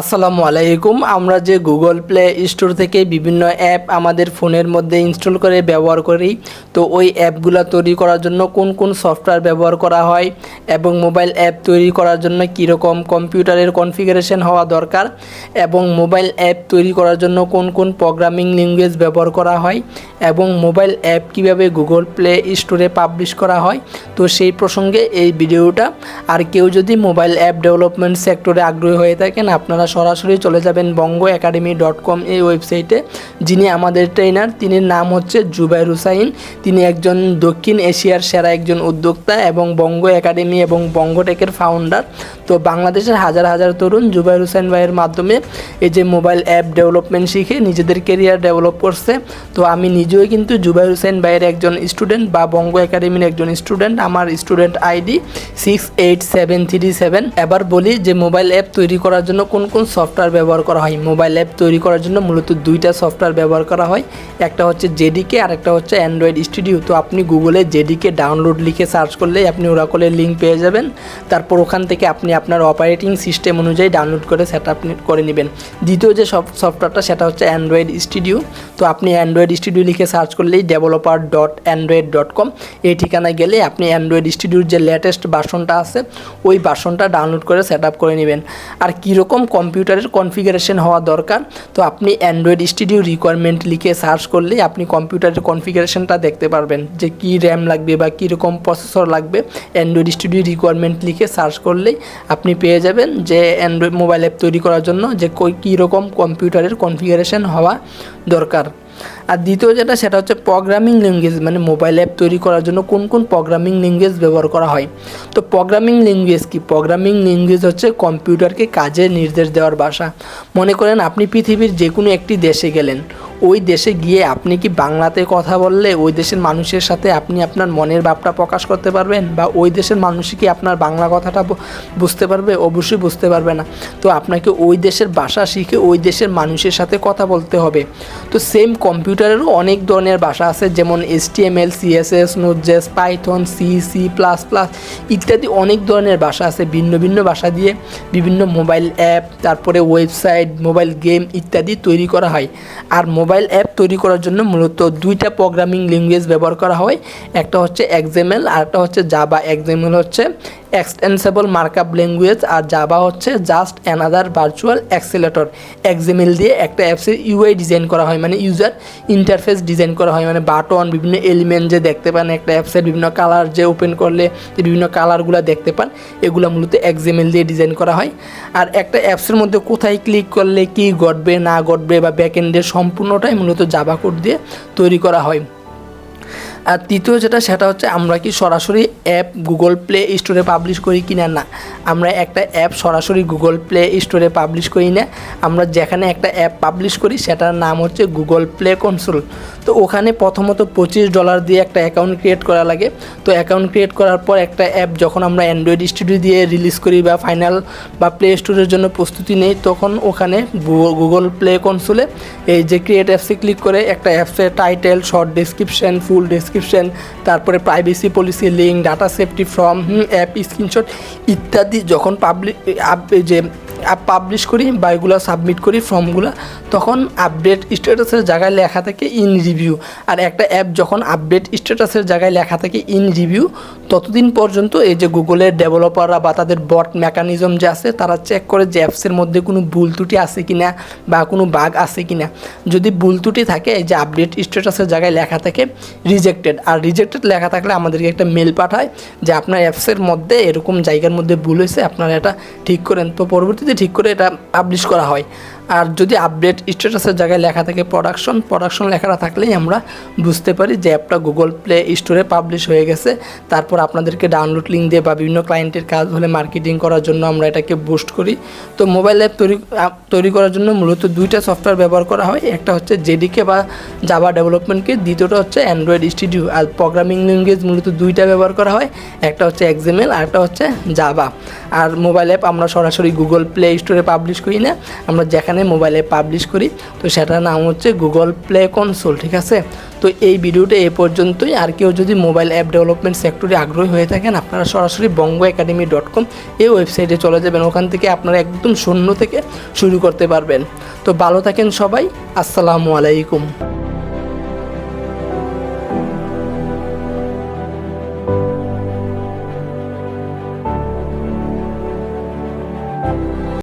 আসসালামু আলাইকুম। আমরা যে গুগল প্লে স্টোর থেকে বিভিন্ন অ্যাপ আমাদের ফোনের মধ্যে ইনস্টল করে ব্যবহার করি, তো ওই অ্যাপগুলো তৈরি করার জন্য কোন কোন সফটওয়্যার ব্যবহার করা হয় এবং মোবাইল অ্যাপ তৈরি করার জন্য কীরকম কম্পিউটারের কনফিগারেশন হওয়া দরকার এবং মোবাইল অ্যাপ তৈরি করার জন্য কোন কোন প্রোগ্রামিং ল্যাঙ্গুয়েজ ব্যবহার করা হয় এবং মোবাইল অ্যাপ কীভাবে গুগল প্লে স্টোরে পাবলিশ করা হয়, তো সেই প্রসঙ্গে এই ভিডিওটা আর কেউ যদি মোবাইল অ্যাপ ডেভেলপমেন্ট সেক্টরে আগ্রহী হয়ে থাকেন, আপনারা সরাসরি চলে যাবেন বঙ্গ একাডেমি ডট কম এই ওয়েবসাইটে যিনি আমাদের ট্রেনার তিনি নাম হচ্ছে জুবাইর হুসাইন। তিনি একজন দক্ষিণ এশিয়ার সেরা একজন উদ্যোক্তা এবং বঙ্গ একাডেমি এবং বঙ্গটেকের ফাউন্ডার তো বাংলাদেশের হাজার হাজার তরুণ জুবাইর হুসাইন ভাইয়ের মাধ্যমে এই যে মোবাইল অ্যাপ ডেভেলপমেন্ট শিখে নিজেদের কেরিয়ার ডেভেলপ করছে। তো আমি নিজেও কিন্তু জুবাইর হুসাইন ভাইয়ের একজন স্টুডেন্ট বা বঙ্গ একাডেমির একজন স্টুডেন্ট আমার student ID six eight seven three seven এবার বলি যে মোবাইল অ্যাপ তৈরি করার জন্য কোন কোন সফটওয়্যার ব্যবহার করা হয়? মোবাইল অ্যাপ তৈরি করার জন্য মূলত দুইটা সফটওয়্যার ব্যবহার করা হয়। একটা হচ্ছে জেডিকে আর একটা হচ্ছে অ্যান্ড্রয়েড স্টুডিও তো আপনি গুগলে জেডিকে ডাউনলোড লিখে সার্চ করলে আপনি ওরাকলের লিঙ্ক পেয়ে যাবেন। তারপর ওখান থেকে আপনি আপনার অপারেটিং সিস্টেম অনুযায়ী ডাউনলোড করে সেট আপ করে নেবেন। দ্বিতীয় যে সব সফটওয়্যারটা সেটা হচ্ছে অ্যান্ড্রয়েড স্টুডিও তো আপনি অ্যান্ড্রয়েড স্টুডিও লিখে সার্চ করলেই developer dot Android dot com এই ঠিকানায় গেলে আপনি অ্যান্ড্রয়েড স্টুডিওর যে লেটেস্ট বাসনটা আছে, ওই বাসনটা ডাউনলোড করে সেট আপ করে নেবেন। আর কীরকম কম্পিউটারের কনফিগারেশন হওয়া দরকার। তো আপনি অ্যান্ড্রয়েড স্টুডিও রিকোয়ারমেন্ট লিখে সার্চ করলে আপনি কম্পিউটারের কনফিগারেশনটা দেখতে পারবেন। যে কি র্যাম লাগবে বা কীরকম প্রসেসর লাগবে। অ্যান্ড্রয়েড স্টুডিও রিকোয়ারমেন্ট লিখে সার্চ করলেই আপনি পেয়ে যাবেন যে অ্যান্ড্রয়েড মোবাইল অ্যাপ তৈরি করার জন্য যে কই রকম কম্পিউটারের কনফিগারেশন হওয়া দরকার। আর দ্বিতীয় যেটা, সেটা হচ্ছে প্রোগ্রামিং ল্যাঙ্গুয়েজ মানে মোবাইল অ্যাপ তৈরি করার জন্য কোন কোন প্রোগ্রামিং ল্যাঙ্গুয়েজ ব্যবহার করা হয়। তো প্রোগ্রামিং ল্যাঙ্গুয়েজ কি? প্রোগ্রামিং ল্যাঙ্গুয়েজ হচ্ছে কম্পিউটারকে কাজে নির্দেশ দেওয়ার ভাষা। মনে করেন আপনি পৃথিবীর যে কোনো একটি দেশে গেলেন। ওই দেশে গিয়ে আপনি কি বাংলাতে কথা বললে ওই দেশের মানুষের সাথে আপনি আপনার মনের ভাবটা প্রকাশ করতে পারবেন? বা ওই দেশের মানুষ কি আপনার বাংলা কথাটা বুঝতে পারবে? অবশ্যই বুঝতে পারবে না। তো আপনাকে ওই দেশের ভাষা শিখে ওই দেশের মানুষের সাথে কথা বলতে হবে। তো সেম কম্পিউটারেরও অনেক ধরনের ভাষা আছে, যেমন S T M L CSS Node JS Python C C plus plus ইত্যাদি অনেক ধরনের ভাষা আছে, ভিন্ন ভিন্ন ভাষা দিয়ে বিভিন্ন মোবাইল অ্যাপ তারপরে ওয়েবসাইট মোবাইল গেম ইত্যাদি তৈরি করা হয়। আর মোবাইল অ্যাপ তৈরি করার জন্য মূলত দুইটা প্রোগ্রামিং ল্যাঙ্গুয়েজ ব্যবহার করা হয়। একটা হচ্ছে এক্সএমএল আর একটা হচ্ছে জাবা এক্সএমএল হচ্ছে এক্সটেন্সেবল মার্কআপ ল্যাঙ্গুয়েজ আর জাবা হচ্ছে just another virtual accelerator XML দিয়ে একটা অ্যাপসের ইউআই ডিজাইন করা হয় মানে ইউজার ইন্টারফেস ডিজাইন করা হয় মানে বাটন বিভিন্ন এলিমেন্ট যে দেখতে পান, একটা অ্যাপসের বিভিন্ন কালার যে ওপেন করলে, যে বিভিন্ন কালারগুলো দেখতে পান, এগুলো মূলত এক্সএমএল দিয়ে ডিজাইন করা হয়। আর একটা অ্যাপসের মধ্যে কোথায় ক্লিক করলে কি ঘটবে, না ঘটবে বা ব্যাকএন্ডের সম্পূর্ণটাই মূলত জাবা কোড দিয়ে তৈরি করা হয়। আর তৃতীয় যেটা, সেটা হচ্ছে আমরা কি সরাসরি অ্যাপ গুগল প্লে স্টোরে পাবলিশ করি কি না? আমরা একটা অ্যাপ সরাসরি গুগল প্লে স্টোরে পাবলিশ করি না। আমরা যেখানে একটা অ্যাপ পাবলিশ করি, সেটার নাম হচ্ছে গুগল প্লে কনসোল তো ওখানে প্রথমত পঁচিশ ডলার দিয়ে একটা অ্যাকাউন্ট ক্রিয়েট করা লাগে। তো অ্যাকাউন্ট ক্রিয়েট করার পর একটা অ্যাপ যখন আমরা অ্যান্ড্রয়েড স্টুডিও দিয়ে রিলিজ করি বা ফাইনাল বা প্লে স্টোরের জন্য প্রস্তুতি নেই, তখন ওখানে গুগল প্লে কনসোলে এই যে ক্রিয়েট অ্যাপসে ক্লিক করে একটা অ্যাপসের title short description full description তারপরে privacy policy link data safety form app screenshot ইত্যাদি যখন পাবলিক যে পাবলিশ করি বা এগুলো সাবমিট করি ফর্মগুলো তখন আপডেট স্ট্যাটাসের জায়গায় লেখা থাকে ইন রিভিউ আর একটা অ্যাপ যখন আপডেট স্ট্যাটাসের জায়গায় লেখা থাকে ইন রিভিউ ততদিন পর্যন্ত এই যে গুগলের ডেভেলপাররা বা তাদের বট মেকানিজম যে আছে, তারা চেক করে যে অ্যাপসের মধ্যে কোনো ভুল ত্রুটি আছে কি না বা কোনো বাগ আছে কি না যদি ভুল ত্রুটি থাকে, এই যে আপডেট স্ট্যাটাসের জায়গায় লেখা থাকে রিজেক্টেড আর রিজেক্টেড লেখা থাকলে আমাদেরকে একটা মেল পাঠায় যে আপনার অ্যাপসের মধ্যে এরকম জায়গার মধ্যে ভুল হয়েছে, আপনারা এটা ঠিক করেন। তো পরবর্তীতে ঠিক করে এটা পাবলিশ করা হয়। আর যদি আপডেট স্ট্যাটাসের জায়গায় লেখা থাকে প্রোডাকশন প্রোডাকশন লেখাটা থাকলেই আমরা বুঝতে পারি যে অ্যাপটা গুগল প্লে স্টোরে পাবলিশ হয়ে গেছে। তারপর আপনাদেরকে ডাউনলোড লিঙ্ক দিয়ে বা বিভিন্ন ক্লায়েন্টের কাজ হলে মার্কেটিং করার জন্য আমরা এটাকে বুস্ট করি। তো মোবাইল অ্যাপ তৈরি তৈরি করার জন্য মূলত দুইটা সফটওয়্যার ব্যবহার করা হয়। একটা হচ্ছে জেডিকে বা জাভা ডেভেলপমেন্টকে দ্বিতীয়টা হচ্ছে অ্যান্ড্রয়েড স্টুডিও আর প্রোগ্রামিং ল্যাঙ্গুয়েজ মূলত দুইটা ব্যবহার করা হয়। একটা হচ্ছে এক্সএমএল আর একটা হচ্ছে জাভা আর মোবাইল অ্যাপ আমরা সরাসরি গুগল প্লে স্টোরে পাবলিশ করি না। আমরা যেখানে মোবাইল মোবাইলে পাবলিশ করি। তো সেটার নাম হচ্ছে গুগল প্লে কনসোল ঠিক আছে? তো এই ভিডিওটা এ পর্যন্তই। আর কেউ যদি মোবাইল অ্যাপ ডেভেলপমেন্ট সেক্টরে আগ্রহী হয়ে থাকেন, আপনারা সরাসরি বঙ্গ একাডেমি ডট কম এই ওয়েবসাইটে চলে যাবেন। ওখান থেকে আপনারা একদম শূন্য থেকে শুরু করতে পারবেন। তো ভালো থাকেন সবাই। আসসালামু আলাইকুম।